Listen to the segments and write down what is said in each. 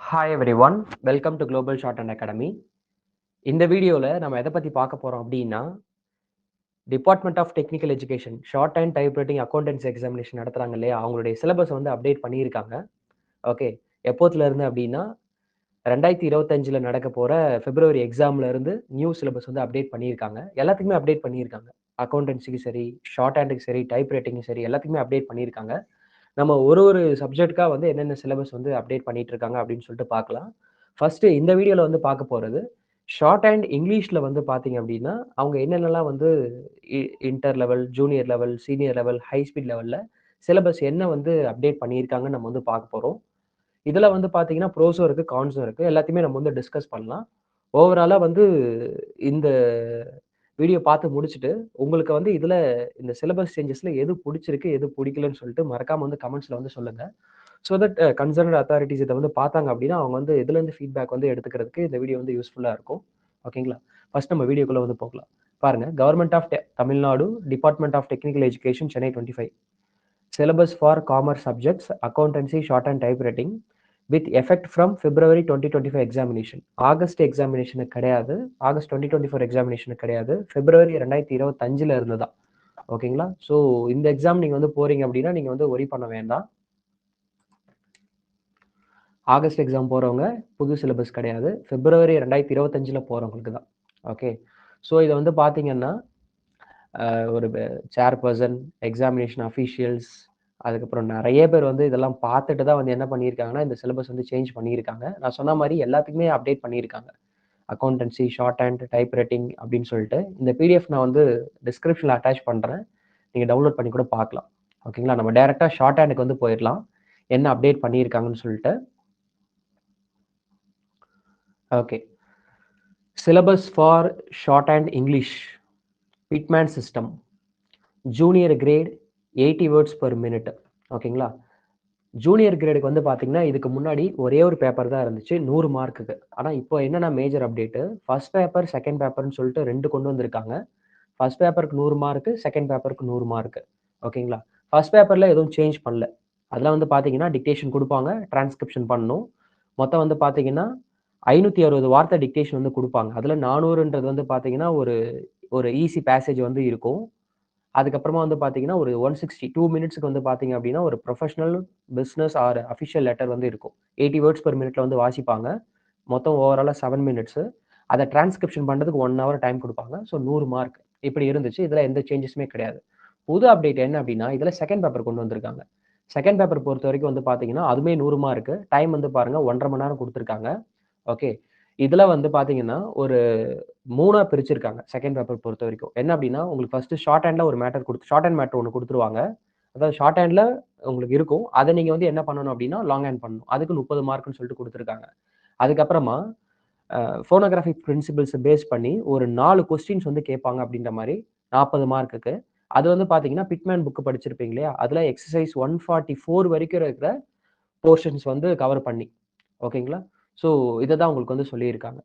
Hi every one welcome to global shorthand academy இந்த வீடியோவில் நம்ம எதை பற்றி பார்க்க போகிறோம் அப்படின்னா department of technical education shorthand type writing accountancy examination நடத்துகிறாங்க இல்லையா? அவங்களுடைய சிலபஸ் வந்து அப்டேட் பண்ணியிருக்காங்க. ஓகே எப்போத்துலேருந்து அப்படின்னா ரெண்டாயிரத்தி இருபத்தஞ்சில் நடக்க போகிற பிப்ரவரி எக்ஸாம்லேருந்து நியூ சிலபஸ் வந்து அப்டேட் பண்ணியிருக்காங்க. எல்லாத்துக்குமே அப்டேட் பண்ணியிருக்காங்க. அக்கௌண்டன்சிக்கு சரி ஷார்ட் ஹேண்டுக்கு சரி டைப் ரைட்டிங்கும் சரி எல்லாத்துக்குமே அப்டேட் பண்ணியிருக்காங்க. நம்ம ஒரு ஒரு சப்ஜெக்ட்டுக்காக வந்து என்னென்ன சிலபஸ் வந்து அப்டேட் பண்ணிட்டு இருக்காங்க அப்படின்னு சொல்லிட்டு பார்க்கலாம். ஃபர்ஸ்ட் இந்த வீடியோவில் வந்து பார்க்க போகிறது ஷார்ட் அண்ட் இங்கிலீஷில் வந்து பார்த்தீங்க அப்படின்னா அவங்க என்னென்னலாம் வந்து inter level junior level senior level high speed லெவலில் சிலபஸ் என்ன வந்து அப்டேட் பண்ணியிருக்காங்கன்னு நம்ம வந்து பார்க்க போகிறோம் இதில் வந்து பார்த்தீங்கன்னா ப்ரோஸும் இருக்குது கான்ஸும் இருக்குது எல்லாத்தையுமே நம்ம வந்து டிஸ்கஸ் பண்ணலாம். ஓவராலாக வந்து இந்த வீடியோ பார்த்து முடிச்சுட்டு உங்களுக்கு வந்து இதில் இந்த சிலபஸ் சேஞ்சஸில் எது பிடிச்சிருக்கு எது பிடிக்கலன்னு சொல்லிட்டு மறக்காமல் வந்து கமெண்ட்ஸில் வந்து சொல்லுங்கள் ஸோ தட் கன்சர்ன்ட் அத்தாரிட்டிஸ் இதை வந்து பார்த்தாங்க அப்படின்னா அவங்க வந்து இதுலேருந்து ஃபீட்பேக் வந்து எடுத்துக்கிறதுக்கு இந்த வீடியோ வந்து யூஸ்ஃபுல்லாக இருக்கும். ஓகேங்களா ஃபர்ஸ்ட் நம்ம வீடியோக்குள்ளே வந்து போகலாம். பாருங்க. Government of Tamil Nadu department of technical education Chennai twenty five syllabus for commerce subjects accountancy short and typewriting with effect from February twenty twenty five examination August எக்ஸாமினேஷனுக்கு கிடையாது. ஆகஸ்ட் டுவெண்ட்டி டுவெண்ட்டி ஃபோர் எக்ஸாமினேஷனுக்கு கிடையாது February ரெண்டாயிரத்தி இருபத்தஞ்சில் இருந்து தான் ஓகேங்களா so இந்த exam நீங்கள் வந்து போகிறீங்க அப்படின்னா நீங்கள் வந்து ஒரி பண்ண வேண்டாம். ஆகஸ்ட் எக்ஸாம் போகிறவங்க புது சிலபஸ் கிடையாது. பிப்ரவரி ரெண்டாயிரத்தி இருபத்தஞ்சில் போகிறவங்களுக்கு தான். ஓகே ஸோ இதை வந்து பார்த்தீங்கன்னா ஒரு சேர்பர்சன் எக்ஸாமினேஷன் அஃபீஷியல்ஸ் அதுக்கப்புறம் நிறைய பேர் வந்து இதெல்லாம் பார்த்துட்டு தான் வந்து என்ன பண்ணியிருக்காங்கன்னா இந்த சிலபஸ் வந்து சேஞ்ச் பண்ணியிருக்காங்க. நான் சொன்ன மாதிரி எல்லாத்துக்குமே அப்டேட் பண்ணியிருக்காங்க. Accountancy shorthand type writing அப்படின்னு சொல்லிட்டு இந்த பிடிஎஃப் நான் வந்து டிஸ்கிரிப்ஷனில் அட்டாச் பண்ணுறேன் நீங்கள் டவுன்லோட் பண்ணி கூட பார்க்கலாம். ஓகேங்களா நம்ம டேரெக்டாக ஷார்ட் ஹேண்டுக்கு வந்து போயிடலாம். என்ன அப்டேட் பண்ணியிருக்காங்கன்னு சொல்லிட்டு. Okay syllabus for shorthand English Pitman system junior grade eighty words per minute ஓகேங்களா ஜூனியர் கிரேடுக்கு வந்து பார்த்தீங்கன்னா இதுக்கு முன்னாடி ஒரே ஒரு பேப்பர் தான் இருந்துச்சு நூறு மார்க்குக்கு ஆனால் இப்போ என்னென்னா major update first paper second பேப்பர்னு சொல்லிட்டு ரெண்டு கொண்டு வந்திருக்காங்க. ஃபர்ஸ்ட் பேப்பருக்கு நூறு மார்க்கு செகண்ட் பேப்பருக்கு நூறு மார்க்கு ஓகேங்களா ஃபர்ஸ்ட் பேப்பரில் எதுவும் சேஞ்ச் பண்ணல. அதெல்லாம் வந்து பார்த்தீங்கன்னா டிக்டேஷன் கொடுப்பாங்க டிரான்ஸ்கிரிப்ஷன் பண்ணணும். மொத்தம் வந்து பார்த்தீங்கன்னா ஐநூற்றி அறுபது வார்த்தை டிக்டேஷன் வந்து கொடுப்பாங்க. அதில் நானூறுன்றது வந்து பார்த்தீங்கன்னா ஒரு ஒரு ஈஸி பேசேஜ் வந்து இருக்கும். அதுக்கப்புறமா வந்து பார்த்தீங்கன்னா ஒரு ஒன் சிக்ஸ்டி டூ மினிட்ஸ்க்கு வந்து பார்த்தீங்க அப்படின்னா ஒரு professional business or official letter வந்து இருக்கும். எயிட்டி வேர்ட்ஸ் பெர் மினிட்ல வந்து வாசிப்பாங்க. மொத்தம் ஓவராலாக செவன் மினிட்ஸு அதை டிரான்ஸ்கிரிப்ஷன் பண்ணுறதுக்கு ஒன் ஹவர் டைம் கொடுப்பாங்க. ஸோ நூறு மார்க் இப்படி இருந்துச்சு. இதில் எந்த சேஞ்சஸுமே கிடையாது. புது அப்டேட் என்ன அப்படின்னா இதில் செகண்ட் பேப்பர் கொண்டு வந்திருக்காங்க. செகண்ட் பேப்பர் பொறுத்த வரைக்கும் வந்து பார்த்தீங்கன்னா அதுவுமே நூறு மார்க்கு டைம் வந்து பாருங்க ஒன்றரை மணி நேரம் கொடுத்துருக்காங்க. ஓகே இதில் வந்து பார்த்தீங்கன்னா ஒரு மூணாக பிரிச்சிருக்காங்க செகண்ட் பேப்பர் பொறுத்த வரைக்கும். என்ன அப்படின்னா உங்களுக்கு ஃபர்ஸ்ட் ஷார்ட் ஹேண்டில் ஒரு மேட்டர் கொடுத்து ஷார்ட் ஹேண்ட் மேட்டர் ஒன்று கொடுத்துருவாங்க. அதாவது ஷார்ட் ஹேண்டில் உங்களுக்கு இருக்கும். அதை நீங்கள் வந்து என்ன பண்ணணும் அப்படின்னா லாங் ஹேண்ட் பண்ணணும். அதுக்கு முப்பது மார்க்னு சொல்லிட்டு கொடுத்துருக்காங்க. அதுக்கப்புறமா ஃபோனோகிராஃபிக் பிரின்சிபிள்ஸை பேஸ் பண்ணி ஒரு நாலு கொஸ்டின்ஸ் வந்து கேட்பாங்க அப்படின்ற மாதிரி நாற்பது மார்க்குக்கு அது வந்து பார்த்தீங்கன்னா பிட்மேன் புக்கு படிச்சிருப்பீங்க இல்லையா? அதில் எக்ஸசைஸ் ஒன் ஃபார்ட்டி ஃபோர் வரைக்கும் இருக்கிற போர்ஷன்ஸ் வந்து கவர் பண்ணி. ஓகேங்களா ஸோ இதை தான் உங்களுக்கு வந்து சொல்லியிருக்காங்க.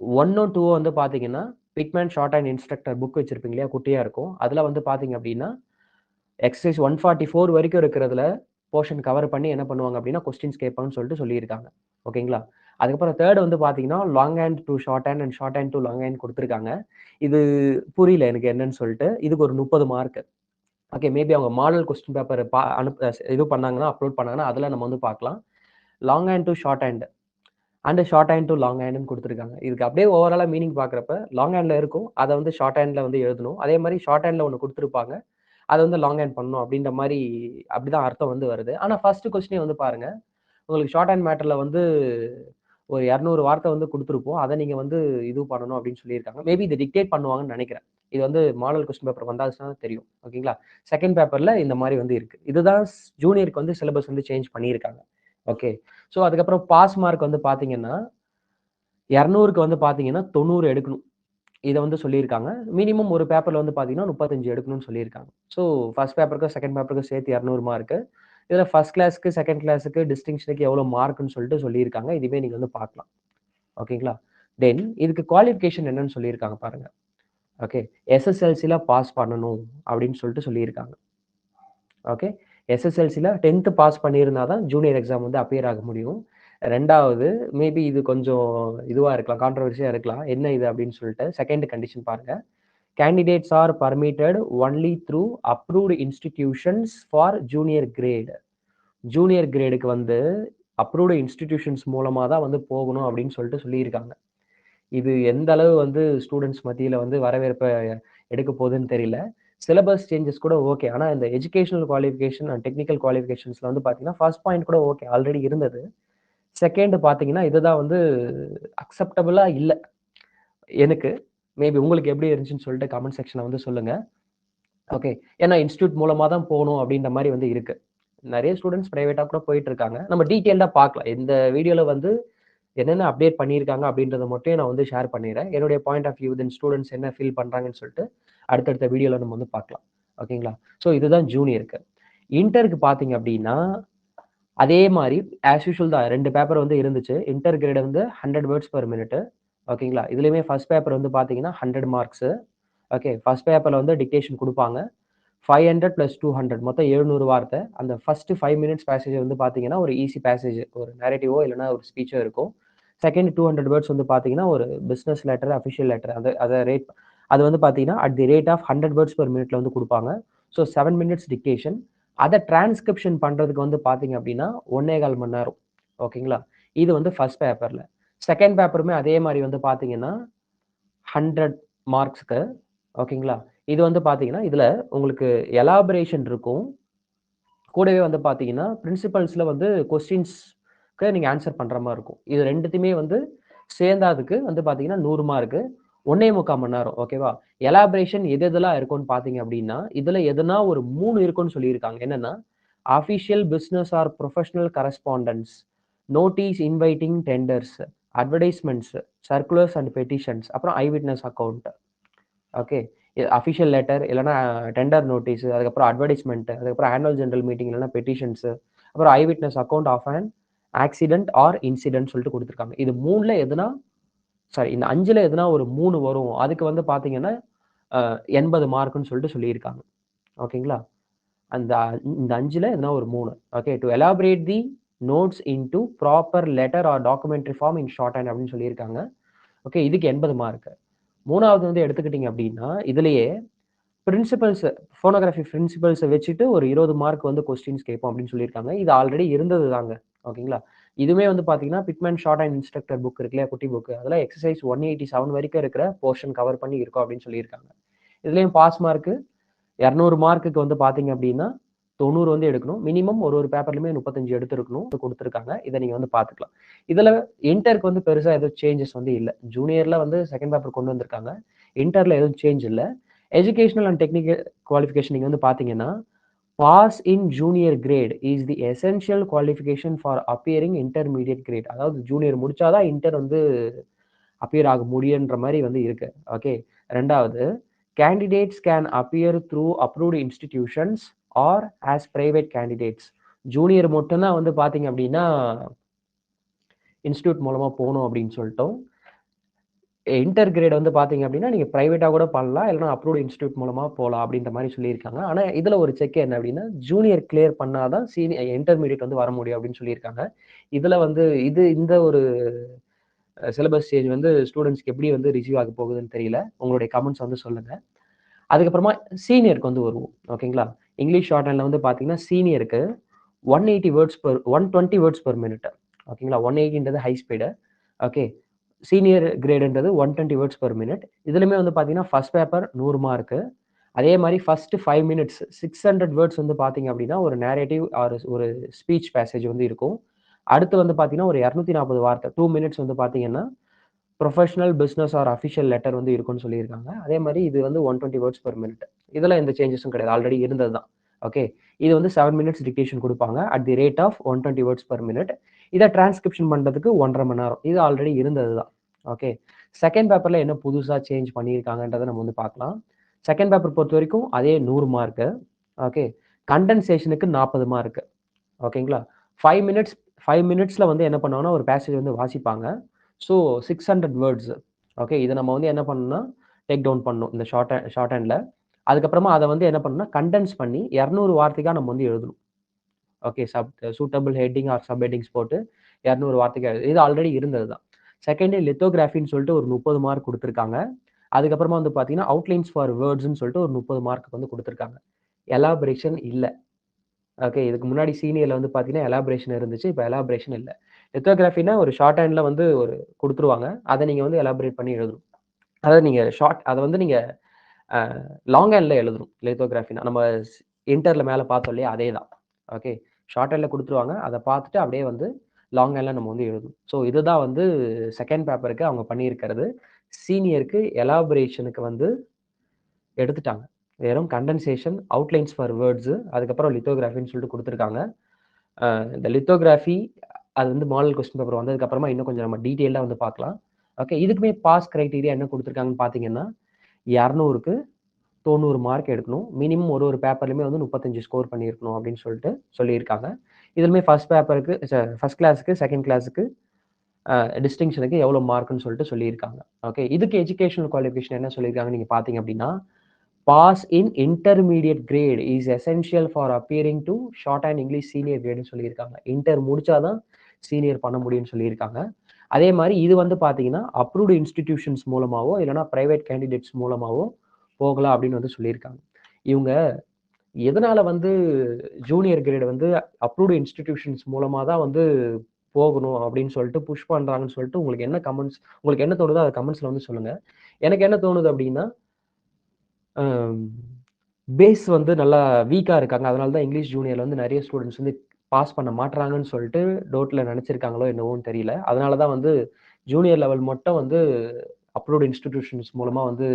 ஒன்னோ டூவோ வந்து பார்த்தீங்கன்னா Pitman short and instructor book வச்சிருப்பீங்க இல்லையா? குட்டியாக இருக்கும். அதில் வந்து பார்த்தீங்க அப்படின்னா எக்ஸசைஸ் ஒன் ஃபார்ட்டி ஃபோர் வரைக்கும் இருக்கிறதுல போர்ஷன் கவர் பண்ணி என்ன பண்ணுவாங்க அப்படின்னா கொஸ்டின்ஸ் கேட்பாங்கன்னு சொல்லிட்டு சொல்லியிருக்காங்க. ஓகேங்களா? அதுக்கப்புறம் தேர்ட் வந்து பார்த்தீங்கன்னா longhand to shorthand and shorthand to longhand கொடுத்துருக்காங்க. இது புரியல எனக்கு என்னன்னு சொல்லிட்டு. இதுக்கு ஒரு முப்பது மார்க் ஓகே மேபி அவங்க மாடல் கொஸ்டின் பேப்பர் பா அனுப்ப இது பண்ணாங்கன்னா அப்லோட் பண்ணாங்கன்னா அதில் நம்ம வந்து பார்க்கலாம். Longhand to shorthand and shorthand to long ஹேண்டுன்னு கொடுத்துருக்காங்க. இதுக்கு அப்படியே ஓவராலாக மீனிங் பார்க்குறப்ப லாங் ஹேண்டில் இருக்கும் அதை வந்து ஷார்ட் ஹேண்டில் வந்து எழுதணும். அதே மாதிரி ஷார்ட் ஹேண்டில் ஒன்று கொடுத்துருப்பாங்க அதை வந்து லாங் ஹேண்ட் பண்ணணும் அப்படின்ற மாதிரி அப்படி தான் அர்த்தம் வந்து வருது. ஆனால் ஃபர்ஸ்ட் கொஸ்டினே வந்து பாருங்கள் உங்களுக்கு ஷார்ட் ஹேண்ட் மேட்டரில் வந்து ஒரு இரநூறு வார்த்தை வந்து கொடுத்துருப்போம். அதை நீங்கள் வந்து இது பண்ணணும் அப்படின்னு சொல்லியிருக்காங்க. மேபி இதை டிக்டேட் பண்ணுவாங்கன்னு நினைக்கிறேன். இது வந்து மாடல் கொஸ்டின் பேப்பர் வந்தாச்சுன்னா தெரியும். ஓகேங்களா செகண்ட் பேப்பரில் இந்த மாதிரி வந்து இருக்குது இதுதான் ஜூனியருக்கு வந்து சிலபஸ் வந்து சேஞ்ச் பண்ணியிருக்காங்க. ஓகே ஸோ அதுக்கப்புறம் பாஸ் மார்க் வந்து பார்த்தீங்கன்னா இரநூறுக்கு வந்து பார்த்தீங்கன்னா தொண்ணூறு எடுக்கணும். இதை வந்து சொல்லியிருக்காங்க. மினிமம் ஒரு பேப்பரில் வந்து பார்த்தீங்கன்னா முப்பத்தஞ்சு எடுக்கணும்னு சொல்லியிருக்காங்க. ஸோ ஃபர்ஸ்ட் பேப்பருக்கும் செகண்ட் பேப்பருக்கும் சேர்த்து இரநூறு மார்க்கு இதில் ஃபர்ஸ்ட் கிளாஸ்க்கு செகண்ட் கிளாஸுக்கு டிஸ்டிங்ஷனுக்கு எவ்வளோ மார்க்குன்னு சொல்லிட்டு சொல்லியிருக்காங்க. இதுவே நீங்கள் வந்து பார்க்கலாம். ஓகேங்களா தென் இதுக்கு குவாலிஃபிகேஷன் என்னன்னு சொல்லியிருக்காங்க பாருங்க. ஓகே எஸ்எஸ்எல்சியில் பாஸ் பண்ணணும் அப்படின்னு சொல்லிட்டு சொல்லியிருக்காங்க. ஓகே எஸ்எஸ்எல்சியில் டென்த்து பாஸ் பண்ணியிருந்தா தான் ஜூனியர் எக்ஸாம் வந்து அப்பியர் ஆக முடியும். ரெண்டாவது மேபி இது கொஞ்சம் இதுவாக இருக்கலாம் கான்ட்ரவர்சியாக இருக்கலாம். என்ன இது அப்படின்னு சொல்லிட்டு செகண்ட் கண்டிஷன் பாருங்கள் candidates are permitted only through approved institutions for junior grade junior கிரேடுக்கு வந்து அப்ரூவ்டு இன்ஸ்டிடியூஷன்ஸ் மூலமாக தான் வந்து போகணும் அப்படின்னு சொல்லிட்டு சொல்லியிருக்காங்க. இது எந்த அளவு வந்து ஸ்டூடெண்ட்ஸ் மத்தியில் வந்து வரவேற்பை எடுக்க போகுதுன்னு தெரியல. சிலபஸ் சேஞ்சஸ் கூட ஓகே ஆனால் இந்த எஜுகேஷனல் குவாலிஃபிகேஷன் அண்ட் டெக்னிக்கல் குவாலிஃபிகேஷன்ஸில் வந்து பார்த்தீங்கன்னா ஃபர்ஸ்ட் பாயிண்ட் கூட ஓகே ஆல்ரெடி இருந்தது. செகண்ட் பார்த்தீங்கன்னா இதுதான் வந்து அக்செப்டபுளாக இல்லை. எனக்கு மேபி உங்களுக்கு எப்படி இருந்துச்சுன்னு சொல்லிட்டு கமெண்ட் செக்ஷனை வந்து சொல்லுங்கள் ஓகே ஏன்னா இன்ஸ்டியூட் மூலமாக தான் போகணும் அப்படின்ற மாதிரி வந்து இருக்குது நிறைய ஸ்டூடெண்ட்ஸ் ப்ரைவேட்டாக கூட போயிட்டு இருக்காங்க. நம்ம டீட்டெயில்டாக பார்க்கலாம். இந்த வீடியோவில் வந்து என்னென்ன அப்டேட் பண்ணியிருக்காங்க அப்படின்றத மட்டும் நான் வந்து ஷேர் பண்ணிடுறேன். என்னுடைய point of view then students என்ன ஃபீல் பண்ணுறாங்கன்னு சொல்லிட்டு அடுத்தடுத்த வீடியோவில் நம்ம வந்து பார்க்கலாம். ஓகேங்களா ஸோ இதுதான் ஜூனியருக்கு இன்டருக்கு பார்த்தீங்க அப்படின்னா அதே மாதிரி ஆஸ் யூஷுவல் தான். ரெண்டு பேப்பர் வந்து இருந்துச்சு. இன்டர் கிரேட் வந்து ஹண்ட்ரட் வேர்ட்ஸ் பர் மினிட் ஓகேங்களா இதுலேயுமே ஃபர்ஸ்ட் பேப்பர் வந்து பார்த்தீங்கன்னா ஹண்ட்ரட் மார்க்ஸு ஓகே ஃபர்ஸ்ட் பேப்பரில் வந்து டிக்டேஷன் கொடுப்பாங்க. Five hundred plus two hundred மொத்தம் எழுநூறு வார்த்தை. அந்த ஃபர்ஸ்ட் ஃபைவ் மினிட்ஸ் பேசேஜ் வந்து பார்த்தீங்கன்னா ஒரு ஈஸி பேசேஜ் ஒரு நேரேட்டிவோ இல்லைனா ஒரு ஸ்பீச்சோ இருக்கும். செகண்ட் டூ ஹண்ட்ரட் வேர்ட்ஸ் வந்து பார்த்தீங்கன்னா ஒரு பிஸ்னஸ் லெட்டர் அஃபிஷியல் லெட்டர் அதை அதை ரேட் அது வந்து பார்த்தீங்கன்னா at the rate of hundred words per மினிட்ல வந்து கொடுப்பாங்க. ஸோ செவன் மினிட்ஸ் டிக்டேஷன் அதை டிரான்ஸ்கிரிப்ஷன் பண்ணுறதுக்கு வந்து பார்த்தீங்க அப்படின்னா ஒன்னே கால் மணி நேரம். ஓகேங்களா இது வந்து ஃபர்ஸ்ட் பேப்பரில் செகண்ட் பேப்பருமே அதே மாதிரி வந்து பார்த்தீங்கன்னா ஹண்ட்ரட் மார்க்ஸ்க்கு ஓகேங்களா இது வந்து பார்த்தீங்கன்னா இதில் உங்களுக்கு எலாபரேஷன் இருக்கும். கூடவே வந்து பார்த்தீங்கன்னா பிரின்சிபல்ஸில் வந்து கொஸ்டின்ஸ்க்கு நீங்கள் ஆன்சர் பண்ணுற மாதிரி இருக்கும். இது ரெண்டுத்தையுமே வந்து சேர்ந்தாதுக்கு வந்து பார்த்தீங்கன்னா நூறு மார்க்கு ஒன்னே முக்கால் மணி நேரம் ஓகேவா எலாபரேஷன் எது எதெல்லாம் இருக்கும்னு பார்த்தீங்க அப்படின்னா இதில் எதுனா ஒரு மூணு இருக்கும்னு சொல்லியிருக்காங்க. என்னென்னா official business or professional correspondence notice inviting tenders advertisements circulars and petitions அப்புறம் eye witness account okay official letter இல்லைனா டெண்டர் நோட்டீஸ் அதுக்கப்புறம் அட்வர்டைஸ்மெண்ட் அதுக்கப்புறம் ஆனுவல் ஜென்ரல் மீட்டிங் இல்லைனா பெட்டிஷன்ஸ் அப்புறம் eye witness account of an accident or incident சொல்லிட்டு கொடுத்துருக்காங்க. இது மூணில் எதுனா சாரி இந்த அஞ்சில் எதுனா ஒரு மூணு வரும். அதுக்கு வந்து பார்த்தீங்கன்னா எண்பது மார்க்குன்னு சொல்லிட்டு சொல்லியிருக்காங்க. ஓகேங்களா? அந்த இந்த அஞ்சில் எதுனா ஒரு மூணு. Okay to elaborate the notes into proper letter or documentary form in shorthand அப்படின்னு சொல்லியிருக்காங்க. ஓகே இதுக்கு எண்பது மார்க்கு. மூணாவது வந்து எடுத்துக்கிட்டிங்க அப்படின்னா இதுலேயே பிரின்சிபல்ஸ் ஃபோனோகிராஃபி பிரின்சிபல்ஸை வச்சுட்டு ஒரு இருபது மார்க் வந்து கொஸ்டின்ஸ் கேட்போம் அப்படின்னு சொல்லியிருக்காங்க. இது ஆல்ரெடி இருந்தது தாங்க ஓகேங்களா? இதுவுமே வந்து பார்த்தீங்கன்னா Pitman short and instructor book இருக்கு இல்லையா? குட்டி புக் அதில் எக்ஸசைஸ் ஒன் எயிட்டி செவன் வரைக்கும் இருக்கிற போர்ஷன் கவர் பண்ணி இருக்கும் அப்படின்னு சொல்லியிருக்காங்க. இதுலேயும் பாஸ் மார்க்கு இரநூறு மார்க்குக்கு வந்து பார்த்தீங்க அப்படின்னா தொண்ணூறு வந்து எடுக்கணும். மினிமம் ஒரு ஒரு பேப்பர்லையுமே முப்பத்தஞ்சு எடுத்துருக்கணும் கொடுத்துருக்காங்க. இதை நீங்கள் வந்து பார்த்துக்கலாம் இதில் இன்டருக்கு வந்து பெருசாக எதுவும் சேஞ்சஸ் வந்து இல்லை. ஜூனியரில் வந்து செகண்ட் பேப்பர் கொண்டு வந்திருக்காங்க. இன்டரில் எதுவும் சேஞ்ச் இல்லை. எஜுகேஷனல் அண்ட் டெக்னிக்கல் குவாலிஃபிகேஷன் நீங்கள் வந்து பார்த்தீங்கன்னா pass in junior grade is the essential qualification for appearing intermediate grade அதாவது ஜூனியர் முடிச்சாதான் இன்டர் வந்து அப்பியர் ஆக முடியுன்ற மாதிரி வந்து இருக்கு. ஓகே ரெண்டாவது candidates can appear through approved institutions or as private candidates junior மட்டும்தான் வந்து பார்த்தீங்க அப்படின்னா இன்ஸ்டியூட் மூலமாக போகணும் அப்படின்னு சொல்லிட்டோம். இன்டர் கிரேட் வந்து பார்த்தீங்க அப்படின்னா நீங்கள் ப்ரைவேட்டாக கூட பண்ணலாம். இல்லைனா அப்ரூவ்ட் இன்ஸ்டியூட் மூலமாக போகலாம் அப்படின்ற மாதிரி சொல்லியிருக்காங்க. ஆனால் இதில் ஒரு செக் என்ன அப்படின்னா ஜூனியர் கிளியர் பண்ணாதான் சீனியர் இன்டர்மீடியட் வந்து வர முடியும் அப்படின்னு சொல்லியிருக்காங்க. இதில் வந்து இது இந்த ஒரு சிலபஸ் சேஞ்ச் வந்து ஸ்டூடெண்ட்ஸ்க்கு எப்படி வந்து ரிசீவ் ஆக போகுதுன்னு தெரியல. உங்களுடைய கமெண்ட்ஸ் வந்து சொல்லுங்கள் அதுக்கப்புறமா சீனியருக்கு வந்து வருவோம். ஓகேங்களா இங்கிலீஷ் ஷார்ட் ஹேண்டில் வந்து பார்த்தீங்கன்னா சீனியருக்கு one eighty words per one twenty words per minute ஓகேங்களா ஒன் எயிட்டின்றது high speed okay senior கிரேடுன்றது one twenty words per minute இதுலையுமே வந்து பார்த்தீங்கன்னா ஃபஸ்ட் பேப்பர் நூறு மார்க்கு அதே மாதிரி first five minutes six hundred words வந்து பார்த்தீங்க அப்படின்னா ஒரு நேரேட்டிவ் ஆர் ஒரு ஸ்பீச் பேசேஜ் வந்து இருக்கும். அடுத்து வந்து பார்த்தீங்கன்னா ஒரு இரநூத்தி நாற்பது வார்த்தை டூ மினிட்ஸ் வந்து பார்த்தீங்கன்னா professional business or official letter வந்து இருக்கும்னு சொல்லியிருக்காங்க. அதே மாதிரி இது வந்து one twenty words per minute இதில் எந்த சேஞ்சஸும் கிடையாது. ஆல்ரெடி இருந்தது தான் ஓகே இது வந்து செவன் மினிட்ஸ் டிக்டேஷன் கொடுப்பாங்க. At the rate of one twenty words per minute இதை டிரான்ஸ்கிரிப்ஷன் பண்ணுறதுக்கு ஒன்றரை மணி நேரம். இது ஆல்ரெடி இருந்தது தான் ஓகே செகண்ட் பேப்பரில் என்ன புதுசாக சேஞ்ச் பண்ணியிருக்காங்கன்றதை நம்ம வந்து பார்க்கலாம். செகண்ட் பேப்பர் பொறுத்த வரைக்கும் அதே நூறு மார்க்கு ஓகே கண்டென்சேஷனுக்கு நாற்பது மார்க்கு ஓகேங்களா ஃபைவ் மினிட்ஸ் ஃபைவ் மினிட்ஸில் வந்து என்ன பண்ணுவாங்கன்னா ஒரு பேசேஜ் வந்து வாசிப்பாங்க. So six hundred words okay இதை நம்ம வந்து என்ன பண்ணணும்னா டேக் டவுன் பண்ணணும் இந்த ஷார்ட் ஷார்ட் ஹேண்டில் அதுக்கப்புறமா அதை வந்து என்ன பண்ணணும்னா கண்டென்ஸ் பண்ணி இரநூறு வார்த்தைக்காக நம்ம வந்து எழுதணும். Okay sub suitable heading or sub headings போட்டு இரநூறு வார்த்தைக்கு இது ஆல்ரெடி இருந்தது தான் செகண்ட் லித்தோகிராஃபின்னு சொல்லிட்டு ஒரு முப்பது மார்க் கொடுத்துருக்காங்க. அதுக்கப்புறமா வந்து பார்த்தீங்கன்னா அவுட்லைன்ஸ் ஃபார் வேர்ட்ஸ்னு சொல்லிட்டு ஒரு முப்பது மார்க் வந்து கொடுத்துருக்காங்க. எலாபரேஷன் இல்லை. ஓகே இதுக்கு முன்னாடி சீனியரில் வந்து பார்த்தீங்கன்னா எலாபரேஷன் இருந்துச்சு இப்போ எலாபரேஷன் இல்லை. லித்தோகிராஃபினா ஒரு ஷார்ட் ஹேண்டில் வந்து ஒரு கொடுத்துருவாங்க. அதை நீங்கள் வந்து எலாபரேட் பண்ணி எழுதணும். அதாவது நீங்கள் ஷார்ட் அதை வந்து நீங்கள் லாங் ஹேண்டில் எழுதணும் லித்தோகிராஃபினா நம்ம இன்டரில் மேலே பார்த்தோம் இல்லையா அதே தான் ஓகே ஷார்ட் ஹேண்டில் கொடுத்துருவாங்க. அதை பார்த்துட்டு அப்படியே வந்து லாங் ஹேண்டில் நம்ம வந்து எழுதும் ஸோ இதுதான் வந்து செகண்ட் பேப்பருக்கு அவங்க பண்ணியிருக்கிறது. சீனியருக்கு எலாபரேஷனுக்கு வந்து எடுத்துட்டாங்க. வெறும் கண்டென்சேஷன் அவுட்லைன்ஸ் ஃபார் வேர்ட்ஸு அதுக்கப்புறம் லித்தோகிராஃபின்னு சொல்லிட்டு கொடுத்துருக்காங்க. இந்த லித்தோகிராஃபி அது வந்து மாடல் கொஸ்டின் பேப்பர் வந்ததுக்கப்புறமா இன்னும் கொஞ்சம் நம்ம டீட்டெயிலாக வந்து பார்க்கலாம். ஓகே இதுக்குமே பாஸ் க்ரைட்டீரியா என்ன கொடுத்துருக்காங்கன்னு பார்த்தீங்கன்னா இரநூறுக்கு தொண்ணூறு மார்க் எடுக்கணும். மினிமம் ஒரு ஒரு பேப்பர்லையுமே வந்து முப்பத்தஞ்சு ஸ்கோர் பண்ணியிருக்கணும் அப்படின்னு சொல்லிட்டு சொல்லியிருக்காங்க. இதுலுமே ஃபர்ஸ்ட் பேப்பருக்கு ஃபர்ஸ்ட் கிளாஸுக்கு செகண்ட் கிளாஸுக்கு டிஸ்டிங்ஷனுக்கு எவ்வளோ மார்க்னு சொல்லிட்டு சொல்லியிருக்காங்க. ஓகே இதுக்கு எஜுகேஷனல் குவாலிஃபிகேஷன் என்ன சொல்லியிருக்காங்க நீங்கள் பார்த்தீங்க அப்படின்னா pass in intermediate grade is essential for appearing to shorthand English senior கிரேட்னு சொல்லியிருக்காங்க. இன்டர் முடிச்சாதான் சீனியர் பண்ண முடியும்னு சொல்லியிருக்காங்க. அதே மாதிரி இது வந்து பார்த்தீங்கன்னா அப்ரூவ்டு இன்ஸ்டிடியூஷன்ஸ் மூலமாகவோ இல்லைனா ப்ரைவேட் கேண்டிடேட்ஸ் மூலமாகவோ போகலாம் அப்படின்னு வந்து சொல்லியிருக்காங்க. இவங்க எதனால வந்து ஜூனியர் கிரேடு வந்து அப்ரூவ்டு இன்ஸ்டிடியூஷன்ஸ் மூலமாக தான் வந்து போகணும் அப்படின்னு சொல்லிட்டு புஷ் பண்ணுறாங்கன்னு சொல்லிட்டு உங்களுக்கு என்ன கமெண்ட்ஸ் உங்களுக்கு என்ன தோணுதோ அதை கமெண்ட்ஸில் வந்து சொல்லுங்கள் எனக்கு என்ன தோணுது அப்படின்னா பேஸ் வந்து நல்லா வீக்காக இருக்காங்க. அதனால தான் இங்கிலீஷ் ஜூனியரில் வந்து நிறைய ஸ்டூடெண்ட்ஸ் வந்து பாஸ் பண்ண மாட்டுறாங்கன்னு சொல்லிட்டு டோட்டில் நினச்சிருக்காங்களோ என்னவோன்னு தெரியல. அதனால தான் வந்து ஜூனியர் லெவல் மட்டும் வந்து அப்ரூவ்டு இன்ஸ்டிடியூஷன்ஸ் மூலமாக வந்து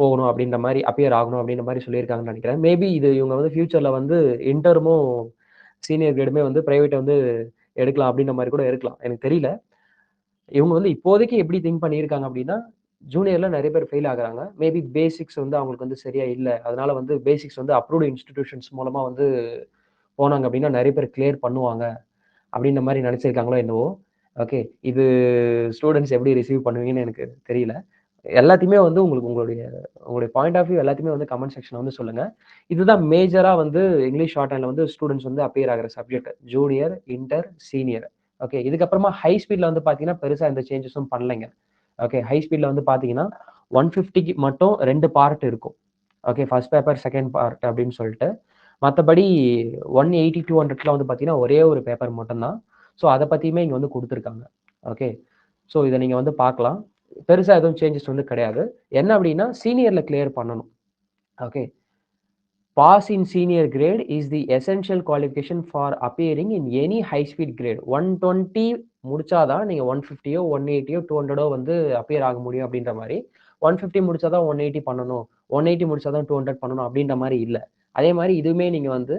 போகணும் அப்படின்ற மாதிரி அப்பியர் ஆகணும் அப்படின்ற மாதிரி சொல்லியிருக்காங்கன்னு நினைக்கிறேன். மேபி இது இவங்க வந்து ஃபியூச்சரில் வந்து இன்டர்மும் சீனியர் கிரேடுமே வந்து ப்ரைவேட்டை வந்து எடுக்கலாம் அப்படின்ற மாதிரி கூட இருக்கலாம். எனக்கு தெரியல. இவங்க வந்து இப்போதைக்கு எப்படி திங்க் பண்ணியிருக்காங்க அப்படின்னா ஜூனியர்ல நிறைய பேர் ஃபெயில் ஆகுறாங்க. மேபி பேசிக்ஸ் வந்து அவங்களுக்கு வந்து சரியா இல்லை. அதனால வந்து பேசிக்ஸ் வந்து அப்ரூவ்டு இன்ஸ்டிடியூஷன்ஸ் மூலமா வந்து போனாங்க அப்படின்னா நிறைய பேர் கிளியர் பண்ணுவாங்க அப்படின்ற மாதிரி நினைச்சிருக்காங்களோ என்னவோ. ஓகே இது ஸ்டூடெண்ட்ஸ் எப்படி ரிசீவ் பண்ணுவீங்கன்னு எனக்கு தெரியல. எல்லாத்தையுமே வந்து உங்களுக்கு உங்களுடைய உங்களுடைய பாயிண்ட் ஆஃப் வியூ எல்லாத்தையுமே வந்து கமெண்ட் செக்ஷன் வந்து சொல்லுங்க. இதுதான் மேஜரா வந்து இங்கிலீஷ் ஷார்ட் ஹேண்ட்ல வந்து ஸ்டூடெண்ட்ஸ் வந்து அப்பியர் ஆகிற subject junior inter senior okay இதுக்கப்புறமா ஹை ஸ்பீட்ல வந்து பாத்தீங்கன்னா பெருசா எந்த சேஞ்சஸும் பண்ணலைங்க. ஓகே ஹை ஸ்பீட்ல வந்து பாத்தீங்கன்னா ஒன் ஃபிஃப்டிக்கு மட்டும் ரெண்டு பார்ட் இருக்கும். Okay first paper second part அப்படின்னு சொல்லிட்டு. மற்றபடி ஒன் எயிட்டி டூ ஹண்ட்ரட்ல வந்து பார்த்தீங்கன்னா ஒரே ஒரு பேப்பர் மட்டும்தான். ஸோ அதை பற்றியுமே இங்கே வந்து கொடுத்துருக்காங்க. ஓகே ஸோ இதை நீங்கள் வந்து பார்க்கலாம். பெருசாக எதுவும் சேஞ்சஸ் வந்து கிடையாது. என்ன அப்படின்னா சீனியரில் கிளியர் பண்ணணும். Okay pass in senior grade is the essential qualification for appearing in any high speed grade one twenty முடிச்சாதான் நீங்கள் ஒன் ஃபிஃப்டியோ ஒன் எயிட்டியோ டூ ஹண்ட்ரடோ வந்து அப்பியர் ஆக முடியும் அப்படின்ற மாதிரி. ஒன் ஃபிஃப்டி முடிச்சாதான் ஒன் எயிட்டி பண்ணணும். ஒன் எயிட்டி முடிச்சாதான் டூ ஹண்ட்ரட் பண்ணணும் அப்படின்ற மாதிரி இல்லை. அதே மாதிரி இதுவுமே நீங்கள் வந்து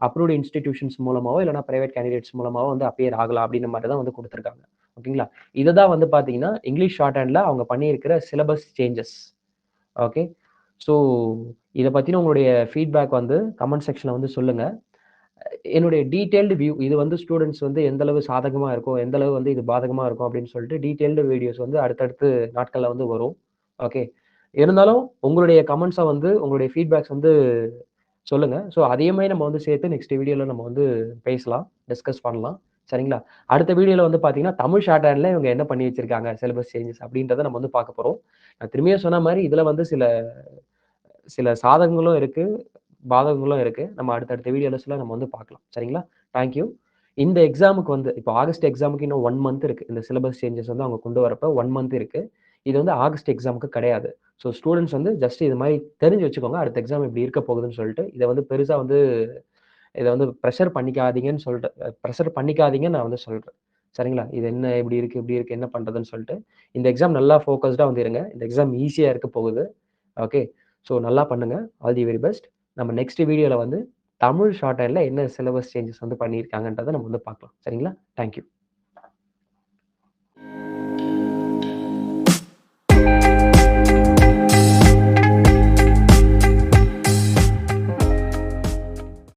அப்ரூவ்டு இன்ஸ்டிடியூஷன்ஸ் மூலமாகவோ இல்லைனா ப்ரைவேட் கேண்டிடேட்ஸ் மூலமாகவோ வந்து அப்பியர் ஆகலாம் அப்படின்ற மாதிரி தான் வந்து கொடுத்துருக்காங்க. ஓகேங்களா? இதை தான் வந்து பார்த்தீங்கன்னா இங்கிலீஷ் ஷார்ட் ஹேண்டில் அவங்க பண்ணியிருக்கிற சிலபஸ் சேஞ்சஸ் ஓகே? ஸோ இதை பற்றின உங்களுடைய ஃபீட்பேக் வந்து கமெண்ட் செக்ஷனில் வந்து சொல்லுங்கள் என்னுடைய டீட்டெயில்டு வியூ இது வந்து ஸ்டூடெண்ட்ஸ் வந்து எந்தளவு சாதகமாக இருக்கும் எந்த அளவு வந்து இது பாதகமாக இருக்கும் அப்படின்னு சொல்லிட்டு டீட்டெயில்டு வீடியோஸ் வந்து அடுத்தடுத்து நாட்களில் வந்து வரும். ஓகே? இருந்தாலும் உங்களுடைய கமெண்ட்ஸை வந்து உங்களுடைய ஃபீட்பேக்ஸ் வந்து சொல்லுங்கள் ஸோ அதையுமே நம்ம வந்து சேர்த்து நெக்ஸ்ட் வீடியோவில் நம்ம வந்து பேசலாம் டிஸ்கஸ் பண்ணலாம். சரிங்களா? அடுத்த வீடியோவில் வந்து பார்த்தீங்கன்னா தமிழ் ஷார்ட் ஹேண்டில் இவங்க என்ன பண்ணி வச்சிருக்காங்க சிலபஸ் சேஞ்சஸ் அப்படின்றத நம்ம வந்து பார்க்க போகிறோம் நான் திரும்பியும் சொன்ன மாதிரி இதில் வந்து சில சில சாதகங்களும் இருக்குது பாதகங்களும் இருக்குது நம்ம அடுத்தடுத்த வீடியோஸ்ல நம்ம வந்து பார்க்கலாம் சரிங்களா? தேங்க்யூ இந்த எக்ஸாமுக்கு வந்து இப்போ ஆகஸ்ட் எக்ஸாமுக்கு இன்னும் ஒன் மந்த் இருக்குது இந்த சிலபஸ் சேஞ்சஸ் வந்து அவங்க கொண்டு வரப்போ ஒன் மந்த் இருக்குது இது வந்து ஆகஸ்ட் எக்ஸாமுக்கு கிடையாது. ஸோ ஸ்டூடெண்ட்ஸ் வந்து ஜஸ்ட் இது மாதிரி தெரிஞ்சு வச்சுக்கோங்க அடுத்த எக்ஸாம் இப்படி இருக்க போகுதுன்னு சொல்லிட்டு இதை வந்து பெருசாக வந்து இதை வந்து ப்ரெஷர் பண்ணிக்காதீங்கன்னு சொல்லிட்டு ப்ரெஷர் பண்ணிக்காதீங்கன்னு நான் வந்து சொல்கிறேன் சரிங்களா? இது என்ன இப்படி இருக்குது இப்படி இருக்குது என்ன பண்ணுறதுன்னு சொல்லிட்டு இந்த எக்ஸாம் நல்லா ஃபோக்கஸ்டாக வந்து இருங்க இந்த எக்ஸாம் ஈஸியாக இருக்க போகுது. ஓகே ஸோ நல்லா பண்ணுங்கள் ஆல் தி வெரி பெஸ்ட் நம்ம நெக்ஸ்ட் வீடியோவில் வந்து தமிழ் ஷார்ட் என்ன சிலபஸ் சேஞ்சஸ் வந்து பண்ணியிருக்காங்கன்றதை நம்ம வந்து பார்க்கலாம். சரிங்களா? தேங்க்யூ